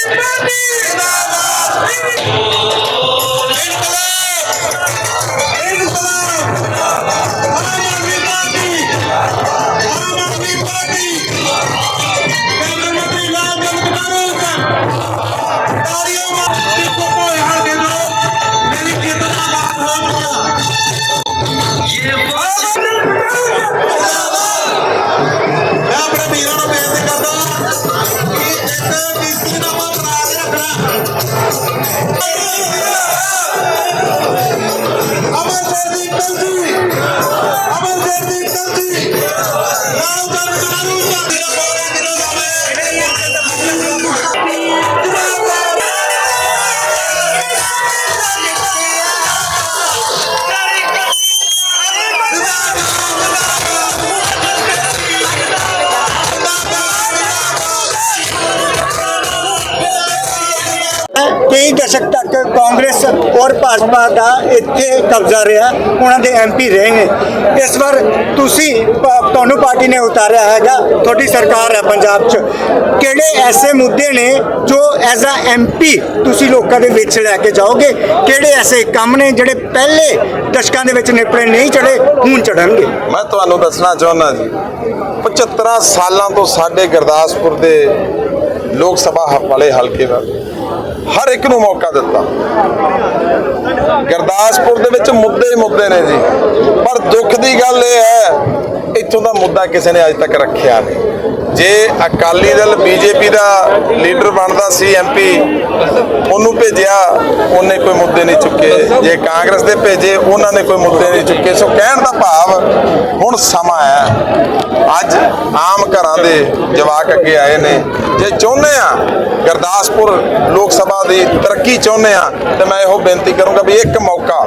ਜਿੰਦਾਬਾਦ ਜਿੰਦਾਬਾਦ Thank you. ਕਈ ਦਸ਼ਕ ਤੱਕ ਕਾਂਗਰਸ ਔਰ ਭਾਜਪਾ ਦਾ ਇੱਥੇ ਕਬਜ਼ਾ ਰਿਹਾ, ਉਹਨਾਂ ਦੇ ਐਮਪੀ ਰਹੇ ਨੇ। ਇਸ ਵਾਰ ਤੁਸੀਂ ਤੁਹਾਨੂੰ ਪਾਰਟੀ ਨੇ ਉਤਾਰਿਆ ਹੈਗਾ, ਤੁਹਾਡੀ ਸਰਕਾਰ ਹੈ ਪੰਜਾਬ 'ਚ। ਕਿਹੜੇ ਐਸੇ ਮੁੱਦੇ ਨੇ ਜੋ ਐਜ਼ ਅ ਐਮਪੀ ਤੁਸੀਂ ਲੋਕਾਂ ਦੇ ਵਿੱਚ ਲੈ ਕੇ ਜਾਓਗੇ? ਕਿਹੜੇ ਐਸੇ ਕੰਮ ਨੇ ਜਿਹੜੇ ਪਹਿਲੇ ਦਸ਼ਕਾਂ ਦੇ ਵਿੱਚ ਨਿਪੜੇ ਨਹੀਂ ਚੜੇ, ਹੁਣ ਚੜਨਗੇ ਮੈਂ ਤੁਹਾਨੂੰ ਦੱਸਣਾ ਚਾਹੁੰਦਾ ਜੀ 75 ਸਾਲਾਂ ਤੋਂ ਸਾਡੇ ਗੁਰਦਾਸਪੁਰ ਦੇ ਲੋਕ ਸਭਾ ਹ- ਵਾਲੇ ਹਲਕੇ ਦਾ ਹਰ ਇੱਕ ਨੂੰ ਮੌਕਾ ਦਿੱਤਾ। ਗੁਰਦਾਸਪੁਰ ਦੇ ਵਿੱਚ ਮੁੱਦੇ ਹੀ ਮੁੱਦੇ ਨੇ ਜੀ। ਪਰ ਦੁੱਖ ਦੀ ਗੱਲ ਇਹ ਹੈ, ਇੱਥੋਂ ਦਾ ਮੁੱਦਾ ਕਿਸੇ ਨੇ ਅੱਜ ਤੱਕ ਰੱਖਿਆ ਨਹੀਂ। ਜੇ ਅਕਾਲੀ ਦਲ ਬੀਜੇਪੀ ਦਾ ਲੀਡਰ ਬਣਦਾ ਸੀ ਐਮਪੀ ਉਹਨੂੰ ਭੇਜਿਆ, ਉਹਨੇ ਕੋਈ ਮੁੱਦੇ ਨਹੀਂ ਚੁੱਕੇ। ਜੇ ਕਾਂਗਰਸ ਦੇ ਭੇਜੇ, ਉਹਨਾਂ ਨੇ ਕੋਈ ਮੁੱਦੇ ਨਹੀਂ ਚੁੱਕੇ। ਸੋ ਕਹਿਣ ਦਾ ਭਾਵ ਹੁਣ ਸਮਾਂ ਹੈ। ਅੱਜ ਆਮ ਘਰਾਂ ਦੇ ਜਵਾਕ ਅੱਗੇ ਆਏ ਨੇ। ਜੇ ਚਾਹੁੰਦੇ ਆ ਗੁਰਦਾਸਪੁਰ ਲੋਕ ਸਭਾ ਦੀ ਤਰੱਕੀ ਚਾਹੁੰਦੇ ਆ, ਤੇ ਮੈਂ ਇਹੋ ਬੇਨਤੀ ਕਰੂੰਗਾ ਵੀ ਇੱਕ ਮੌਕਾ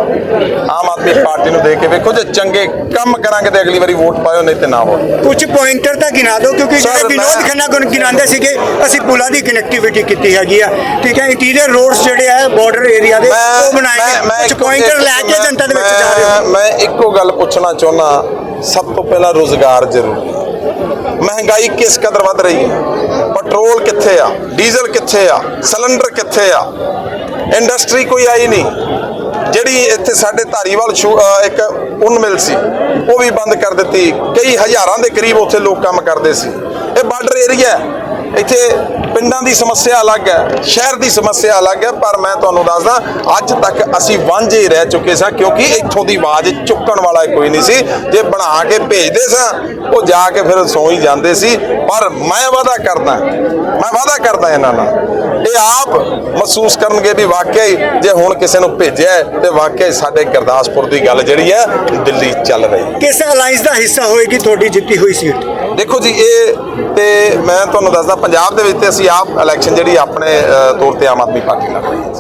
ਆਮ ਆਦਮੀ ਪਾਰਟੀ ਨੂੰ ਦੇ ਕੇ ਵੇਖੋ ਜੇ ਚੰਗੇ ਕੰਮ ਕਰਾਂਗੇ ਤੇ ਅਗਲੀ ਵਾਰੀ ਵੋਟ ਪਾਇਓ ਨਹੀਂ ਤੇ ਨਾ ਵੋਟ ਕੁਝ ਪੁਆਇੰਟਰ ਤਾਂ ਗਿਣਾ ਦਿਓ ਕਿਉਂਕਿ ਜਿਹੜੇ ਵਿਨੋਦ ਖੰਨਾ ਕੋਲ ਗਿਣਾਉਂਦੇ ਸੀਗੇ ਅਸੀਂ ਪੁਲਾਂ ਦੀ ਕਨੈਕਟੀਵਿਟੀ ਕੀਤੀ ਹੈਗੀ ਆ। ਠੀਕ ਹੈ ਇੰਟੀਰੀਅਰ ਰੋਡਸ ਜਿਹੜੇ ਆ ਬਾਰਡਰ ਏਰੀਆ ਦੇ ਉਹ ਬਣਾਏ ਕੁਝ ਪੁਆਇੰਟਰ ਲੈ ਕੇ ਜਨਤਾ ਦੇ ਵਿੱਚ ਜਾ ਰਹੇ ਹੋ? ਮੈਂ- ਮੈਂ ਇੱਕੋ ਗੱਲ ਪੁੱਛਣਾ ਚਾਹੁੰਦਾ ਸਭ ਤੋਂ ਪਹਿਲਾਂ ਰੋਜ਼ਗਾਰ ਜ਼ਰੂਰੀ ਹੈ। ਮਹਿੰਗਾਈ ਕਿਸ ਕਦਰ ਵੱਧ ਰਹੀ ਹੈ? ਪੈਟਰੋਲ ਕਿੱਥੇ ਆ? ਡੀਜ਼ਲ ਕਿੱਥੇ ਆ? ਸਿਲੰਡਰ ਕਿੱਥੇ ਆ? ਇੰਡਸਟਰੀ ਕੋਈ ਆਈ ਨਹੀਂ। ਜਿਹੜੀ ਇੱਥੇ ਸਾਡੇ ਧਾਰੀਵਾਲ ਸ਼ੂ- ਇੱਕ ਉਨ ਮਿਲ ਸੀ, ਉਹ ਵੀ ਬੰਦ ਕਰ ਦਿੱਤੀ। ਕਈ ਹਜ਼ਾਰਾਂ ਦੇ ਕਰੀਬ ਉੱਥੇ ਲੋਕ ਕੰਮ ਕਰਦੇ ਸੀ। ਇਹ ਬਾਰਡਰ ਏਰੀਆ ਇੱਥੇ ਪਿੰਡਾਂ ਦੀ ਸਮੱਸਿਆ ਅਲੱਗ ਹੈ ਸ਼ਹਿਰ ਦੀ ਸਮੱਸਿਆ ਅਲੱਗ ਹੈ ਪਰ ਮੈਂ ਤੁਹਾਨੂੰ ਦੱਸਦਾ ਅੱਜ ਤੱਕ ਅਸੀਂ ਵਾਂਝੇ ਹੀ ਰਹਿ ਚੁੱਕੇ ਸਾਂ ਕਿਉਂਕਿ ਇੱਥੋਂ ਦੀ ਆਵਾਜ਼ ਚੁੱਕਣ ਵਾਲਾ ਕੋਈ ਨਹੀਂ ਸੀ। ਜੇ ਬਣਾ ਕੇ ਭੇਜਦੇ ਸਾਂ ਉਹ ਜਾ ਕੇ ਫਿਰ ਸੌਂ ਹੀ ਜਾਂਦੇ ਸੀ। ਪਰ ਮੈਂ ਵਾਅਦਾ ਕਰਦਾ ਮੈਂ ਵਾਅਦਾ ਕਰਦਾ ਇਹਨਾਂ ਨਾਲ ਇਹ ਆਪ ਮਹਿਸੂਸ ਕਰਨਗੇ ਵੀ ਵਾਕਿਆ ਹੀ ਜੇ ਹੁਣ ਕਿਸੇ ਨੂੰ ਭੇਜਿਆ ਹੈ, ਤੇ ਵਾਕਿਆ ਹੀ ਸਾਡੇ ਗੁਰਦਾਸਪੁਰ ਦੀ ਗੱਲ ਜਿਹੜੀ ਹੈ ਦਿੱਲੀ ਚੱਲ ਰਹੀ ਕਿਸ ਅਲਾਈਅੰਸ ਦਾ ਹਿੱਸਾ ਹੋਏਗੀ ਤੁਹਾਡੀ ਜਿੱਤੀ ਹੋਈ ਸੀਟ? ਦੇਖੋ ਜੀ, ਇਹ ਤੇ ਮੈਂ ਤੁਹਾਨੂੰ ਦੱਸਦਾ, ਪੰਜਾਬ ਦੇ ਵਿੱਚ ਤੇ ਅਸੀਂ ਆਪ ਇਲੈਕਸ਼ਨ ਜਿਹੜੀ ਆਪਣੇ ਤੌਰ ਤੇ ਆਮ ਆਦਮੀ ਪਾਰਟੀ ਲੜ ਰਹੀ ਹੈ।